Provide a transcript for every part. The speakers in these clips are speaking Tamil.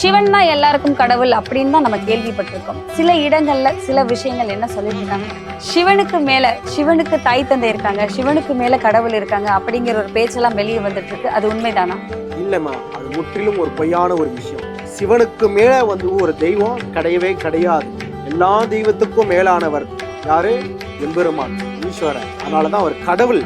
சிவன் தான் எல்லாருக்கும் கடவுள் அப்படின்னு தான் நம்ம கேள்விப்பட்டிருக்கோம். சில இடங்கள்ல சில விஷயங்கள் என்ன சொல்லிட்டு இருக்காங்க சிவனுக்கு மேல சிவனுக்கு தாய் தந்தை இருக்காங்க சிவனுக்கு மேல கடவுள் இருக்காங்க அப்படிங்கிற ஒரு பேச்செல்லாம் வெளியே வந்துட்டு இருக்கு அது உண்மைதானா? இல்லைம்மா அது முற்றிலும் ஒரு பொய்யான ஒரு விஷயம். சிவனுக்கு மேல வந்து ஒரு தெய்வம் கிடையவே கிடையாது. எல்லா தெய்வத்துக்கும் மேலானவர் யாரு? எம்பெருமான் ஈஸ்வரன் அதனாலதான் அவர் கடவுள்.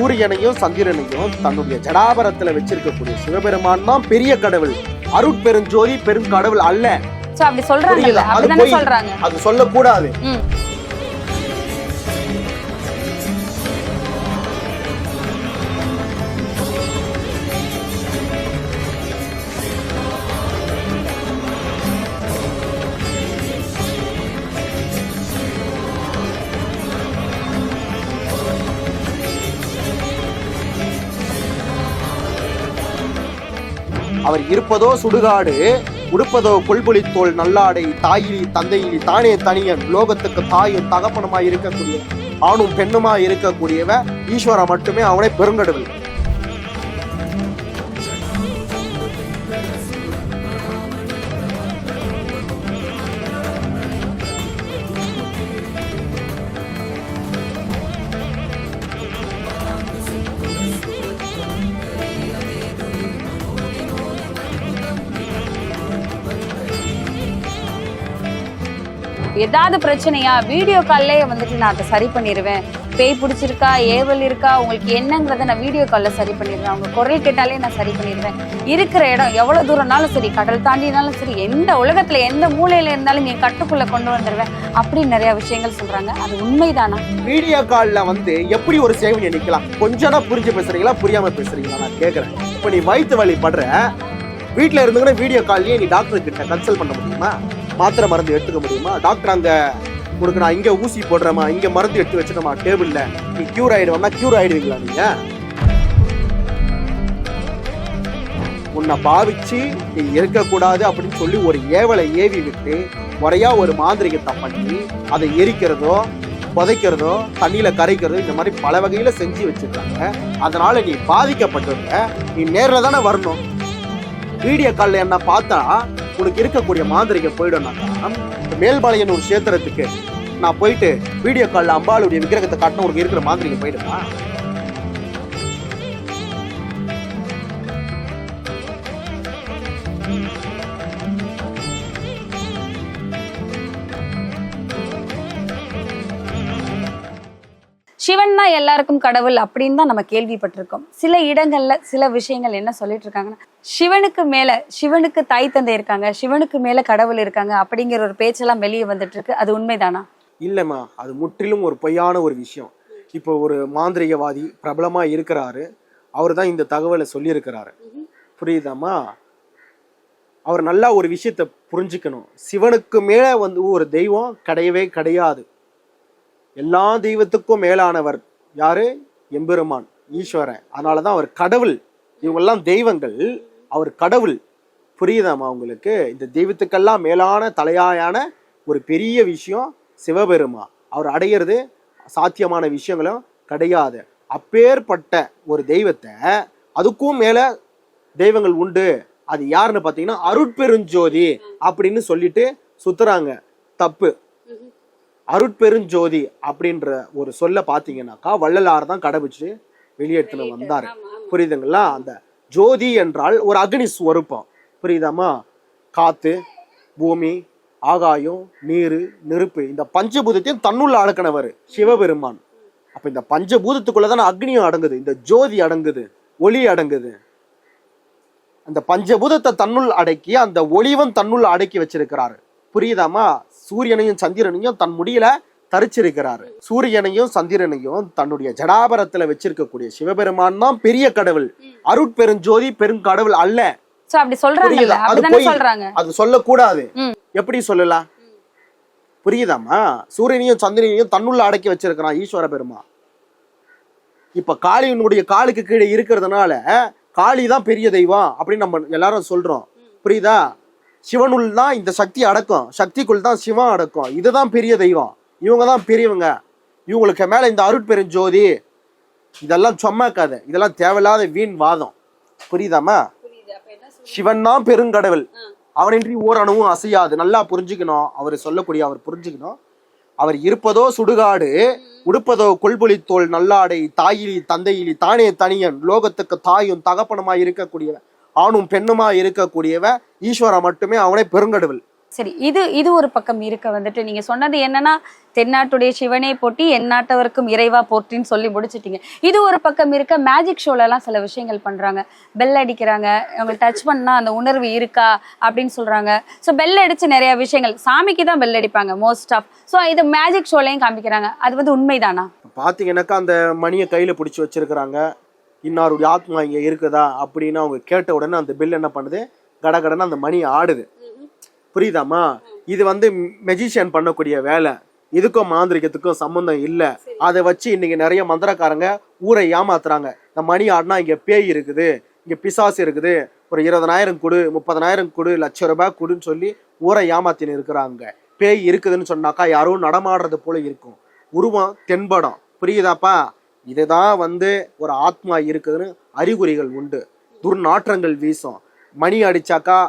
சூரியனையும் சந்திரனையும் தன்னுடைய ஜடாபரத்துல வச்சிருக்கக்கூடிய சிவபெருமான் தான் பெரிய கடவுள். அருட்பெருஞ்சோதி பெரும் கடவுள் அல்ல. அது சொல்லக்கூடாது. அவர் இருப்பதோ சுடுகாடு உடுப்பதோ கொள்பொலித்தோல் நல்லாடை தாயிலி தந்தையிலி தானே தனியன். லோகத்துக்கு தாயும் தகப்பனமாய் இருக்கக்கூடிய ஆணும் பெண்ணுமாய் இருக்கக்கூடியவ ஈஸ்வரா மட்டுமே அவனை பெருங்கடவுள். ஏதாவது பிரச்சனையா வீடியோ கால்லே வந்துட்டு நான் அதை சரி பண்ணிடுவேன் பேய் பிடிச்சிருக்கா ஏவல் இருக்கா உங்களுக்கு என்னங்கிறத நான் வீடியோ காலில் சரி பண்ணிடுவேன் அவங்க குரல் கேட்டாலே நான் சரி பண்ணிடுவேன் இருக்கிற இடம் எவ்வளோ தூரம்னாலும் சரி கடல் தாண்டினாலும் சரி எந்த உலகத்தில் எந்த மூலையில் இருந்தாலும் என் கட்டுக்குள்ளே கொண்டு வந்துடுவேன் அப்படின்னு நிறையா விஷயங்கள் சொல்கிறாங்க அது உண்மைதானா? வீடியோ காலில் வந்து எப்படி ஒரு சேவையை நிக்கலாம் கொஞ்சம் புரிஞ்சு பேசுறீங்களா? புரியாமல் பேசுகிறீங்களா நான் கேட்குறேன் இப்போ நீ வயிற்று வழி படுற இருந்த கூட வீடியோ கால்லயே நீ டாக்டர் கிட்ட கன்சல்ட் பண்ண முடியுமா? மாத்திரை மருந்து எடுத்துக்க முடியுமா? டாக்டர் அங்க உனக்கு நான் இங்க ஊசி போடுறேம்மா இங்க மருந்து எடுத்து வச்சிடமா டேபிள்ல நீ கியூர் ஆயிடுவேன்னா கியூர் ஆயிடுவீங்களா நீங்க? உன்னை பாவிச்சு நீ இருக்கக்கூடாது அப்படின்னு சொல்லி ஒரு ஏவலை ஏவி விட்டு முறையா ஒரு மாந்திரிகத்தை பண்ணி அதை எரிக்கிறதோ புதைக்கிறதோ தண்ணியில கரைக்கிறதோ இந்த மாதிரி பல வகையில செஞ்சு வச்சிருக்காங்க. அதனால நீ பாதிக்கப்பட்டிருக்க. நீ நேரில் தானே வரணும். வீடியோ காலில் என்ன பார்த்தா உனக்கு இருக்கக்கூடிய மாந்திரிகம் போயிடும்னாக்கா மேல்பாளையன் ஒரு சேத்திரத்துக்கு நான் போயிட்டு வீடியோ காலில் அம்பாளுடைய விக்கிரகத்தை காட்டினா உனக்கு இருக்கிற மாந்திரிகம் போயிடுமா? சிவன் தான் எல்லாருக்கும் கடவுள் அப்படின்னு தான் நம்ம கேள்விப்பட்டிருக்கோம். சில இடங்கள்ல சில விஷயங்கள் என்ன சொல்லிட்டு இருக்காங்கன்னா சிவனுக்கு மேல சிவனுக்கு தாய் தந்தை இருக்காங்க சிவனுக்கு மேல கடவுள் இருக்காங்க அப்படிங்கிற ஒரு பேச்செல்லாம் வெளியே வந்துட்டு இருக்கு. அது உண்மைதானா? இல்லைம்மா அது முற்றிலும் ஒரு பொய்யான ஒரு விஷயம். இப்போ ஒரு மாந்திரிகவாதி பிரபலமா இருக்கிறாரு. அவர் தான் இந்த தகவலை சொல்லியிருக்கிறாரு. புரியுதாம்மா? அவர் நல்லா ஒரு விஷயத்த புரிஞ்சுக்கணும். சிவனுக்கு மேல வந்து ஒரு தெய்வம் கிடையவே கிடையாது. எல்லா தெய்வத்துக்கும் மேலானவர் யாரு? எம்பெருமான் ஈஸ்வரன். அதனாலதான் அவர் கடவுள். இவங்கெல்லாம் தெய்வங்கள். அவர் கடவுள். புரியுதாம்மா உங்களுக்கு? இந்த தெய்வத்துக்கெல்லாம் மேலான தலையாயான ஒரு பெரிய விஷயம் சிவபெருமா. அவர் அடையிறது சாத்தியமான விஷயங்களும் கிடையாது. அப்பேற்பட்ட ஒரு தெய்வத்தை அதுக்கும் மேல தெய்வங்கள் உண்டு. அது யாருன்னு பார்த்தீங்கன்னா அருட்பெருஞ்சோதி அப்படின்னு சொல்லிட்டு சுத்துறாங்க. தப்பு. அருட்பெருஞ்சோதி அப்படின்ற ஒரு சொல்ல பார்த்தீங்கன்னாக்கா வள்ளலார் தான் கடைபிடிச்சு வெளியெடுத்துன்னு வந்தார். புரியுதுங்களா? அந்த ஜோதி என்றால் ஒரு அக்னி ஸ்வரூபம் புரியுதாமா காத்து பூமி ஆகாயம் நீர் நெருப்பு இந்த பஞ்சபூதத்தையும் தன்னுள்ள அடக்கினவர் சிவபெருமான். அப்ப இந்த பஞ்சபூதத்துக்குள்ள தானே அக்னியும் அடங்குது இந்த ஜோதி அடங்குது ஒளி அடங்குது. அந்த பஞ்சபூதத்தை தன்னுள் அடக்கி அந்த ஒளிவன் தன்னுள் அடக்கி வச்சிருக்கிறாரு. புரியுதாமா சூரியனையும் சந்திரனையும் தன் முடியல தரிச்சிருக்கிறாரு. சூரியனையும் சந்திரனையும் தன்னுடைய ஜடாபரத்துல வச்சிருக்கக்கூடிய சிவபெருமான் தான் பெரிய கடவுள். அருட்பெருஞ்சோதி பெருங்கடவுள் அல்ல. சோ அப்படி? அது. சொல்றாங்க. சொல்லக்கூடாது. எப்படி சொல்லலாம்? புரியுதாம்மா? சூரியனையும் சந்திரனையும் தன்னுள்ள அடக்கி வச்சிருக்கிறான் ஈஸ்வர பெருமா இப்ப காளியினுடைய காலுக்கு கீழே இருக்கிறதுனால காளி தான் பெரிய தெய்வம் அப்படின்னு நம்ம எல்லாரும் சொல்றோம். புரியுதா? சிவனுள் தான் இந்த சக்தி அடக்கம். சக்திக்குள் தான் சிவன் அடக்கம். இதுதான் பெரிய தெய்வம். இவங்க தான் பெரியவங்க. இவங்களுக்கு மேல இந்த அருட்பெருஞ்சோதி இதெல்லாம் சும்மா கதை இதெல்லாம் தேவையில்லாத வீண் வாதம். புரியுதாமா சிவன் தான் பெருங்கடவுள். அவனின்றி ஓரணுவும் அசையாது. நல்லா புரிஞ்சுக்கணும். அவர் சொல்லக்கூடிய அவர் புரிஞ்சுக்கணும். அவர் இருப்பதோ சுடுகாடு உடுப்பதோ கொள்பொலி தோல் நல்லாடை தாயிலி தந்தையிலி தானே தனியன் லோகத்துக்கு தாயும் தகப்பனுமாய் இருக்கக்கூடியவன் ஆணும் பெண்ணுமா இருக்கக்கூடியவன் ஈஸ்வரன் மட்டுமே அவனே பெருங்கடவுள். சரி இது இது ஒரு பக்கம் இருக்க வந்துட்டு நீங்க சொன்னது என்னன்னா தென்னாட்டுடைய சிவனே போட்டி எந்நாட்டவருக்கும் இறைவா போட்டின்னு சொல்லி முடிச்சிட்டீங்க. இது ஒரு பக்கம் இருக்க மேஜிக் ஷோல எல்லாம் சில விஷயங்கள் பண்றாங்க. பெல் அடிக்கிறாங்க அவங்க டச் பண்ணா அந்த உணர்வு இருக்கா அப்படின்னு சொல்றாங்க. ஸோ பெல் அடிச்சு நிறைய விஷயங்கள். சாமிக்கு தான் பெல் அடிப்பாங்க மோஸ்ட் ஆஃப் ஸோ இது மேஜிக் ஷோலையும் காமிக்கிறாங்க. அது வந்து உண்மைதானா? பாத்தீங்கன்னாக்கா அந்த மணியை கையில பிடிச்சி வச்சிருக்கிறாங்க. இன்னாருடைய ஆத்மா இங்க இருக்குதா அப்படின்னு அவங்க கேட்ட உடனே அந்த பெல் என்ன பண்ணுது? கடகடன்னு அந்த மணி ஆடுது. புரியுதாம்மா? இது வந்து மெஜிஷியன் பண்ணக்கூடிய வேலை. இதுக்கும் மாந்திரிகத்துக்கும் சம்பந்தம் இல்லை. அதை வச்சு இன்னைக்கு நிறைய மந்திரக்காரங்க ஊரை ஏமாத்துறாங்க. இந்த மணி ஆடினா இங்க பேய் இருக்குது. இங்க பிசாசு இருக்குது. ஒரு இருபதனாயிரம் கொடு முப்பதனாயிரம் கொடு லட்ச ரூபாய் கொடுன்னு சொல்லி ஊரை ஏமாத்தின்னு இருக்கிறாங்க. பேய் இருக்குதுன்னு சொன்னாக்கா யாரோ நடமாடுறது போல இருக்கும். உருவம் தென்படம். புரியுதாப்பா? இதுதான் வந்து ஒரு ஆத்மா இருக்குதுன்னு அறிகுறிகள் உண்டு. துர்நாற்றங்கள் வீசும். மணி அடிச்சாக்கா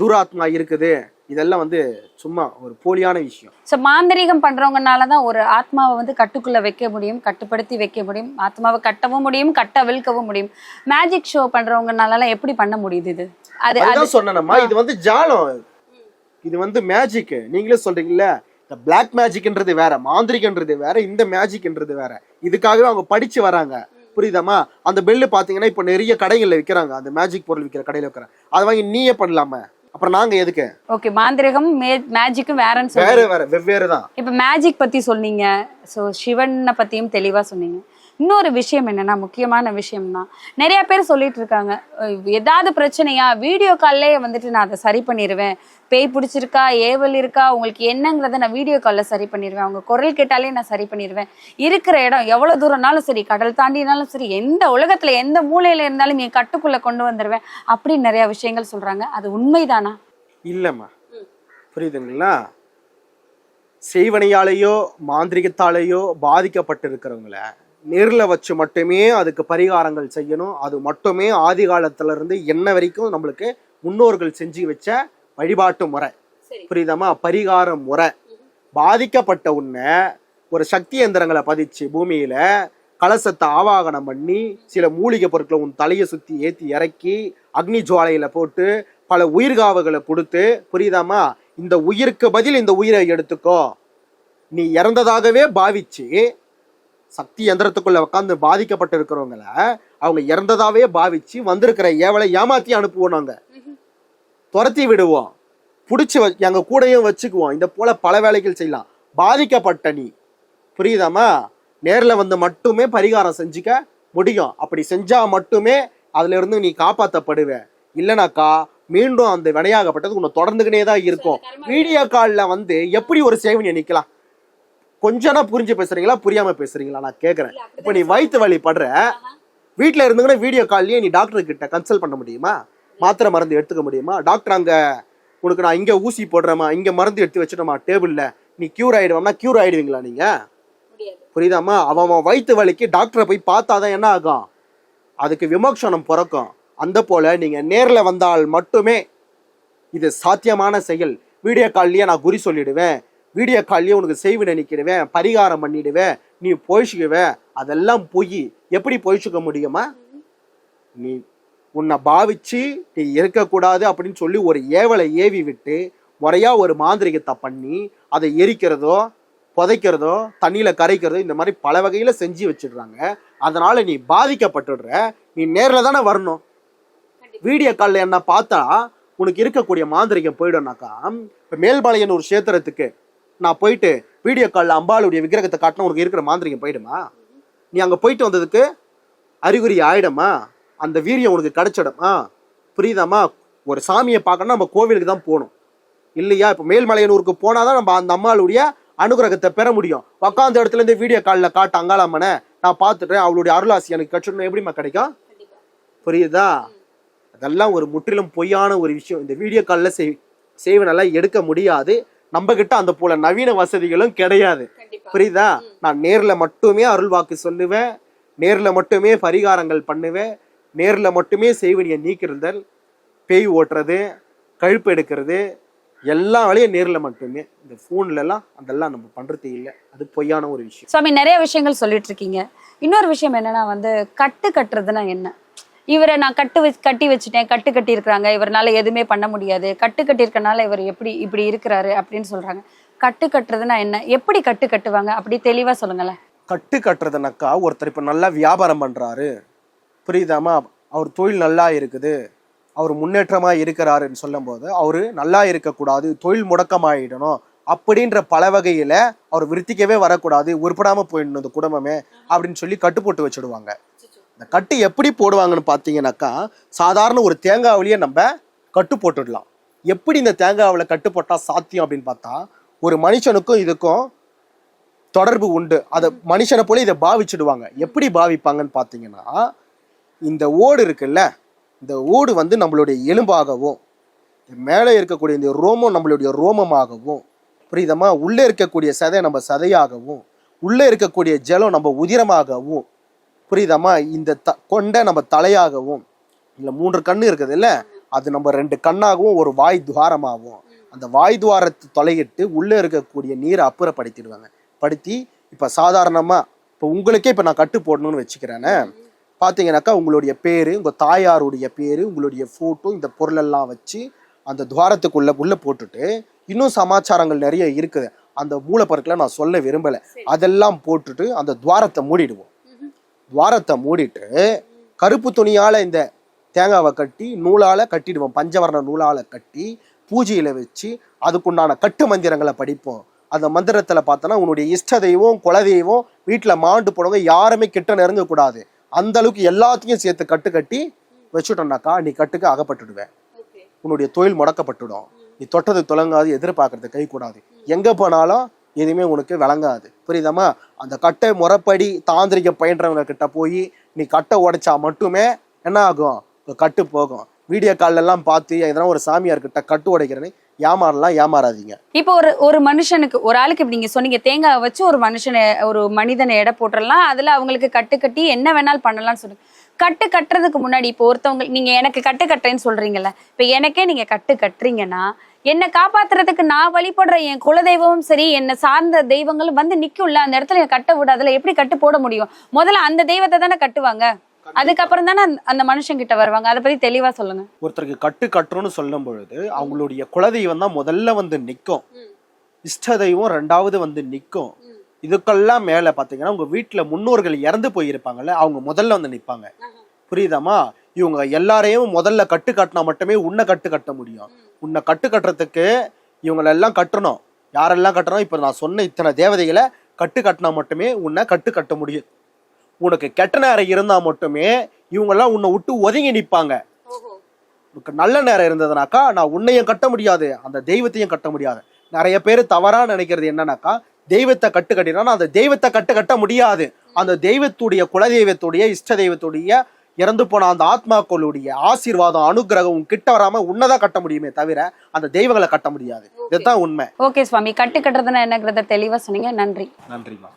துராத்மா இருக்குது. இதெல்லாம் வந்து சும்மா ஒரு போலியான விஷயம். ஸோ மாந்திரீகம் பண்றவங்கனால தான் ஒரு ஆத்மாவை வந்து கட்டுக்குள்ள வைக்க முடியும் கட்டுப்படுத்தி வைக்க முடியும். ஆத்மாவை கட்டவும் முடியும் கட்ட விழ்க்கவும் முடியும். மேஜிக் ஷோ பண்றவங்கனால எப்படி பண்ண முடியுது இது? அது அது அதுதான் சொன்னேனம்மா இது வந்து ஜாலம். இது வந்து மேஜிக் நீங்களே சொல்றீங்கல்ல இந்த பிளாக் மேஜிக்ன்றது வேற மாந்திரிகன்றது வேற இந்த மேஜிக்ன்றது வேற. இதுக்காகவே அவங்க படிச்சு வராங்க. புரியுதாம்மா? அந்த பெல்லு பாத்தீங்கன்னா இப்போ நிறைய கடைகள்ல விற்கிறாங்க அந்த மேஜிக் பொருள் விற்கிற கடையில விற்கிறாங்க அதை வாங்கி நீயே பண்ணலாமே. அப்புறம் நாங்க எதுக்கு? ஓகே மாந்திரிகம் மேஜிக்கும் வேறன்னு வேற வேற வெவ்வேறு தான். இப்ப மேஜிக் பத்தி சொன்னீங்க. ஸோ சிவனை பத்தியும் தெளிவா சொன்னீங்க. இன்னொரு விஷயம் என்னன்னா முக்கியமான விஷயம்னா நிறைய பேர் சொல்லிட்டு இருக்காங்க ஏதாவது பிரச்சனையா? வீடியோ கால்லேயே வந்துட்டு நான் அதை சரி பண்ணிடுவேன் பேய் பிடிச்சிருக்கா? ஏவல் இருக்கா? உங்களுக்கு என்னங்கிறத நான் வீடியோ காலில் சரி பண்ணிடுவேன் அவங்க குரல் கேட்டாலே நான் சரி பண்ணிடுவேன் இருக்கிற இடம் எவ்வளோ தூரம்னாலும் சரி கடல் தாண்டினாலும் சரி எந்த உலகத்தில் எந்த மூலையில் இருந்தாலும் என் கட்டுக்குள்ளே கொண்டு வந்துடுவேன் அப்படின்னு நிறையா விஷயங்கள் சொல்கிறாங்க அது உண்மைதானா? இல்லைம்மா. புரியுதுங்களா? செய்வனையாலேயோ மாந்திரிகத்தாலேயோ பாதிக்கப்பட்டிருக்கிறவங்கள நேரில் வச்சு மட்டுமே அதுக்கு பரிகாரங்கள் செய்யணும். அது மட்டுமே ஆதி காலத்துல இருந்து என்ன வரைக்கும் நம்மளுக்கு முன்னோர்கள் செஞ்சு வச்ச வழிபாட்டு முறை. புரியுதாம்மா? பரிகார முறை. பாதிக்கப்பட்ட உன்னை ஒரு சக்தி எந்திரங்களை பதிச்சு பூமியில கலசத்தை ஆவாகனம் பண்ணி சில மூலிகை பொருட்களை உன் தலையை சுத்தி ஏத்தி இறக்கி அக்னி ஜுவாலையில போட்டு பல உயிர்காவுகளை கொடுத்து புரியுதாம்மா? இந்த உயிருக்கு பதில் இந்த உயிரை எடுத்துக்கோ. நீ இறந்ததாகவே பாவிச்சு சக்தி எந்திரத்துக்குள்ள உட்காந்து பாதிக்கப்பட்டு இருக்கிறவங்கள அவங்க இறந்ததாவே பாவிச்சு வந்திருக்கிற ஏவலை ஏமாத்தி அனுப்புவோம் நாங்க. துரத்தி விடுவோம். பிடிச்சி வ எங்க கூடயும் வச்சுக்குவோம். இந்த போல பல வேலைகள் செய்யலாம். பாதிக்கப்பட்ட நீ. புரியுதாம்மா? நேர்ல வந்து மட்டுமே பரிகாரம் செஞ்சுக்க முடியும். அப்படி செஞ்சா மட்டுமே அதுல இருந்து நீ காப்பாத்தப்படுவ. இல்லனாக்கா மீண்டும் அந்த வினையாகப்பட்டது உன்னை தொடர்ந்துக்கினே தான் இருக்கும் வீடியோ காலில் வந்து எப்படி ஒரு சேவனியை நிக்கலாம்? கொஞ்சனா புரிஞ்சு பேசுறீங்களா? புரியாம பேசுறீங்களா? நான் கேக்குறேன். இப்போ நீ வயிற்று வலி படுற வீட்ல இருந்துங்கன்னா வீடியோ கால்லயே நீ டாக்டர் கிட்ட கன்சல்ட் பண்ண முடியுமா? மாத்திரை மருந்து எடுத்துக்க முடியுமா? டாக்டர் அங்க உனக்கு நான் இங்க ஊசி போடுறேமா இங்க மருந்து எடுத்து வச்சுட்டோமா டேபிள்ல நீ கியூர் ஆயிடுவானா கியூர் ஆயிடுவீங்களா நீங்க? புரியுதாம்மா? அவன் அவன் வயிற்று வலிக்கு டாக்டரை போய் பார்த்தாதான் என்ன ஆகும்? அதுக்கு விமோக்ஷனம் பிறக்கும். அந்த போல நீங்க நேர்ல வந்தால் மட்டுமே இது சாத்தியமான செயல். வீடியோ கால்லயே நான் குறி சொல்லிடுவேன். வீடியோ கால்லயே உனக்கு செய்வினை நிக்கிடுவேன் பரிகாரம் பண்ணிடுவேன் நீ பொழிச்சுக்குவ அதெல்லாம் பொய். எப்படி பொழிச்சுக்க முடியுமா? நீ உன்னை பாவிச்சு நீ இருக்கக்கூடாது அப்படின்னு சொல்லி ஒரு ஏவலை ஏவி விட்டு முறையா ஒரு மாந்திரிகத்தை பண்ணி அதை எரிக்கிறதோ புதைக்கிறதோ தண்ணியில கரைக்கிறதோ இந்த மாதிரி பல வகையில செஞ்சு வச்சிடுறாங்க. அதனால நீ பாதிக்கப்பட்டுடுற. நீ நேர்ல தானே வரணும். வீடியோ காலில் என்ன பார்த்தா உனக்கு இருக்கக்கூடிய மாந்திரிகம் போயிடும்னாக்கா இப்போ மேல்பாளையன் ஒரு கஷேத்திரத்துக்கு நான் போயிட்டு வீடியோ காலில் அம்பாளுடைய விக்கிரகத்தை காட்டினா உனக்கு இருக்கிற மாந்திரிகம் போயிடுமா? நீ அங்கே போயிட்டு வந்ததுக்கு அறிகுறி ஆயிடமா? அந்த வீரியம் உனக்கு கிடைச்சிடமா? புரியுதாம்மா? ஒரு சாமியை பார்க்கணும்னா நம்ம கோவிலுக்கு தான் போகணும். இல்லையா? இப்போ மேல்மலையனூருக்கு போனால் தான் நம்ம அந்த அம்மாளுடைய அனுகிரகத்தை பெற முடியும். உக்காந்த இடத்துல இருந்து வீடியோ காலில் காட்டு அங்காளம்மனை நான் பார்த்துட்டேன். அவளுடைய அருளாசி எனக்கு கிடைச்சிடணும். எப்படிம்மா கிடைக்கும்? புரியுதா? அதெல்லாம் ஒரு முற்றிலும் பொய்யான ஒரு விஷயம். இந்த வீடியோ காலில் செய் செய்வனெல்லாம் எடுக்க முடியாது. நம்ம கிட்ட அந்த போல நவீன வசதிகளும் கிடையாது. புரியுதா? நான் நேர்ல மட்டுமே அருள் வாக்கு சொல்லுவேன். நேர்ல மட்டுமே பரிகாரங்கள் பண்ணுவேன். நேர்ல மட்டுமே செய்வனியை நீக்கிறதல் பேய் ஓட்டுறது கழுப்பு எடுக்கிறது எல்லா வேலையும் நேர்ல மட்டுமே. இந்த ஃபோன்ல எல்லாம் அதெல்லாம் நம்ம பண்றதே இல்லை. அது பொய்யான ஒரு விஷயம். சுவாமி நிறைய விஷயங்கள் சொல்லிட்டு இருக்கீங்க. இன்னொரு விஷயம் என்னன்னா வந்து கட்டு கட்டுறதுன்னா என்ன? இவரை நான் கட்டு வச்சு கட்டி வச்சுட்டேன் கட்டு கட்டி இருக்கிறாங்க இவரால் எதுவுமே பண்ண முடியாது. கட்டு கட்டியிருக்கனால இவர் எப்படி இப்படி இருக்கிறாரு அப்படின்னு சொல்றாங்க. கட்டு கட்டுறதுன்னா என்ன? எப்படி கட்டு கட்டுவாங்க? அப்படி தெளிவா சொல்லுங்களேன். கட்டு கட்டுறதுனாக்கா ஒருத்தர் இப்போ நல்லா வியாபாரம் பண்ணுறாரு புரியுதாமா? அவர் தொழில் நல்லா இருக்குது. அவர் முன்னேற்றமாக இருக்கிறாருன்னு சொல்லும்போது அவர் நல்லா இருக்கக்கூடாது தொழில் முடக்கமாகிடணும் அப்படின்ற பல வகையில் அவர் விருத்திக்கவே வரக்கூடாது உருப்படாம போயிடணும் இந்த குடும்பமே அப்படின்னு சொல்லி கட்டு போட்டு வச்சுடுவாங்க. இந்த கட்டு எப்படி போடுவாங்கன்னு பார்த்தீங்கன்னாக்கா சாதாரண ஒரு தேங்காவிலேயே நம்ம கட்டு போட்டுடலாம். எப்படி இந்த தேங்காவில் கட்டு போட்டால் சாத்தியம் அப்படின்னு பார்த்தா ஒரு மனுஷனுக்கும் இதுக்கும் தொடர்பு உண்டு. அதை மனுஷனை போல இதை பாவிச்சிடுவாங்க. எப்படி பாவிப்பாங்கன்னு பார்த்தீங்கன்னா இந்த ஓடு இருக்குல்ல இந்த ஓடு வந்து நம்மளுடைய எலும்பாகவும் மேலே இருக்கக்கூடிய இந்த ரோமம் நம்மளுடைய ரோமமாகவும் புரியுதமா உள்ளே இருக்கக்கூடிய சதை நம்ம சதையாகவும் உள்ளே இருக்கக்கூடிய ஜலம் நம்ம உதிரமாகவும் புரியுதமா இந்த த கொண்ட நம்ம தலையாகவும் இல்லை மூன்று கண்ணு இருக்குது இல்ல அது நம்ம ரெண்டு கண்ணாகவும் ஒரு வாய் துவாரமாகவும் அந்த வாய் துவாரத்தை தொலையிட்டு உள்ளே இருக்கக்கூடிய நீரை அப்புறப்படுத்திடுவாங்க. படுத்தி இப்போ சாதாரணமாக இப்போ உங்களுக்கே இப்போ நான் கட்டு போடணும்னு வச்சுக்கிறேனே பார்த்தீங்கன்னாக்கா உங்களுடைய பேர் உங்கள் தாயாருடைய பேர் உங்களுடைய ஃபோட்டோ இந்த பொருளெல்லாம் வச்சு அந்த துவாரத்துக்குள்ள உள்ள போட்டுட்டு இன்னும் சமாச்சாரங்கள் நிறைய இருக்குது. அந்த மூலப்பொருட்களை நான் சொல்ல விரும்பலை. அதெல்லாம் போட்டுட்டு அந்த துவாரத்தை மூடிடுவோம். துவாரத்தை மூடிட்டு கருப்பு துணியால இந்த தேங்காவை கட்டி நூலால கட்டிடுவோம். பஞ்சவர்ண நூலால கட்டி பூஜையில வச்சு அதுக்குண்டான கட்டு மந்திரங்களை படிப்போம். அந்த மந்திரத்துல பார்த்தோன்னா உன்னுடைய இஷ்ட தெய்வம் குலதெய்வம் வீட்டுல மாண்டு போனவங்க யாருமே கிட்ட நெருங்க கூடாது அந்த அளவுக்கு எல்லாத்தையும் சேர்த்து கட்டு கட்டி வச்சுட்டோம்னாக்கா நீ கட்டுக்கு அகப்பட்டுடுவேன் உன்னுடைய தொழில் முடக்கப்பட்டுடும். நீ தொட்டது தொடங்காது எதிர்பார்க்கறது கை கூடாது எங்க போனாலும் எதுவுமே உனக்கு விளங்காது. புரியுதாமா அந்த கட்டை முறைப்படி தாந்திரிக்க பயின்றவங்க கிட்ட போய் நீ கட்டை உடைச்சா மட்டுமே என்ன ஆகும்? கட்டு போகும். வீடியோ கால்ல எல்லாம் பார்த்து எதனா ஒரு சாமியார் கிட்ட கட்டு உடைக்கிறேன்னு ஏமாறலாம் ஏமாறாதீங்க. இப்போ ஒரு ஒரு மனுஷனுக்கு ஒரு ஆளுக்கு இப்படி நீங்க சொன்னீங்க தேங்காய் வச்சு ஒரு மனுஷனை ஒரு மனிதனை எடை போட்டுடலாம் அதுல அவங்களுக்கு கட்டு கட்டி என்ன வேணாலும் பண்ணலாம்னு சொல்லுங்க கட்டு கட்டுறதுக்கு முன்னாடி இப்போ ஒருத்தவங்க நீங்க எனக்கு கட்டு கட்டுறேன்னு சொல்றீங்கல்ல இப்போ எனக்கே நீங்க கட்டு கட்டுறீங்கன்னா என்னை காப்பாத்துறதுக்கு நான் வழிபடுற என் குலதெய்வமும் சரி என்னை சார்ந்த தெய்வங்களும் வந்து நிக்கும்ல அந்த இடத்துல என்னை கட்ட விடாதுல எப்படி கட்டு போட முடியும்? முதல்ல அந்த தெய்வத்தை தானே கட்டுவாங்க? அதுக்கப்புறம் தானே அந்த- மனுஷன் கிட்ட வருவாங்க? அதை பத்தி தெளிவா சொல்லுங்க. ஒருத்தருக்கு கட்டு கட்டுறோம்னு சொல்லும் பொழுது அவங்களுடைய குலதெய்வம் தான் முதல்ல வந்து நிற்கும் இஷ்ட தெய்வம் ரெண்டாவது வந்து நிற்கும் இதுக்கெல்லாம் மேல பாத்தீங்கன்னா உங்க வீட்டுல முன்னோர்கள் இறந்து போயிருப்பாங்கல்ல அவங்க முதல்ல வந்து நிப்பாங்க. புரியுதாமா இவங்க எல்லாரையும் முதல்ல கட்டு கட்டினா மட்டுமே உன்னை கட்டு கட்ட முடியும். உன்னை கட்டு கட்டுறதுக்கு இவங்களெல்லாம் கட்டணும். யாரெல்லாம் கட்டணும்? இப்போ நான் சொன்ன இத்தனை தேவதைகளை கட்டு கட்டினா மட்டுமே உன்னை கட்டு கட்ட முடியும். உனக்கு கெட்ட நேரம் இருந்தா மட்டுமே இவங்கெல்லாம் உன்னை விட்டு ஒதுங்கி நிப்பாங்க. உனக்கு நல்ல நேரம் இருந்ததுனாக்கா நான் உன்னையும் கட்ட முடியாது அந்த தெய்வத்தையும் கட்ட முடியாது. நிறைய பேர் தவறா நினைக்கிறது என்னன்னாக்கா தெய்வத்தை கட்டு கட்டினா அந்த தெய்வத்தை கட்டு கட்ட முடியாது. அந்த தெய்வத்துடைய குலதெய்வத்துடைய இஷ்ட தெய்வத்துடைய இறந்து போன அந்த ஆத்மாக்களுடைய ஆசீர்வாதம் அனுகிரகம் கிட்ட வராம உன்னதான் கட்ட முடியுமே தவிர அந்த தெய்வங்களை கட்ட முடியாது. இதுதான் உண்மை. ஓகே சுவாமி. கட்டு கட்டுறதுன்னா என்னங்கிறத தெளிவா சொன்னீங்க. நன்றி. நன்றிமா